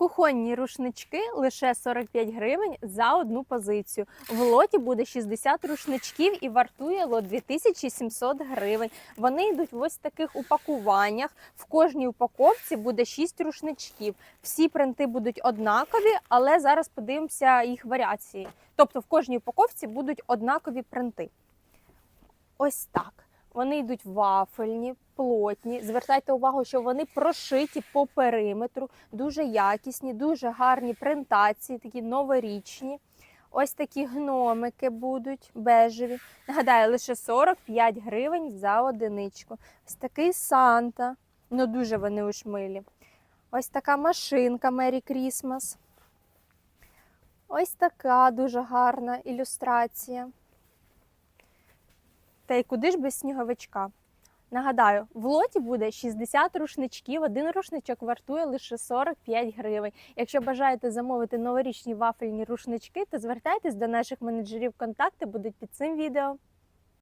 Кухонні рушнички лише 45 гривень за одну позицію. В лоті буде 60 рушничків і вартує лот 2700 гривень. Вони йдуть в ось таких упакуваннях. В кожній упаковці буде 6 рушничків. Всі принти будуть однакові, але зараз подивимося їх варіації. Тобто в кожній упаковці будуть однакові принти. Ось так. Вони йдуть вафельні, плотні. Звертайте увагу, що вони прошиті по периметру, дуже якісні, дуже гарні принтації, такі новорічні. Ось такі гномики будуть бежеві. Нагадаю, лише 45 гривень за одиничку. Ось такий Санта. Ну дуже вони ушмилі. Ось така машинка Merry Christmas. Ось така дуже гарна ілюстрація. Та й куди ж без сніговичка? Нагадаю, в лоті буде 60 рушничків. Один рушничок вартує лише 45 гривень. Якщо бажаєте замовити новорічні вафельні рушнички, то звертайтесь до наших менеджерів. Контакти будуть під цим відео.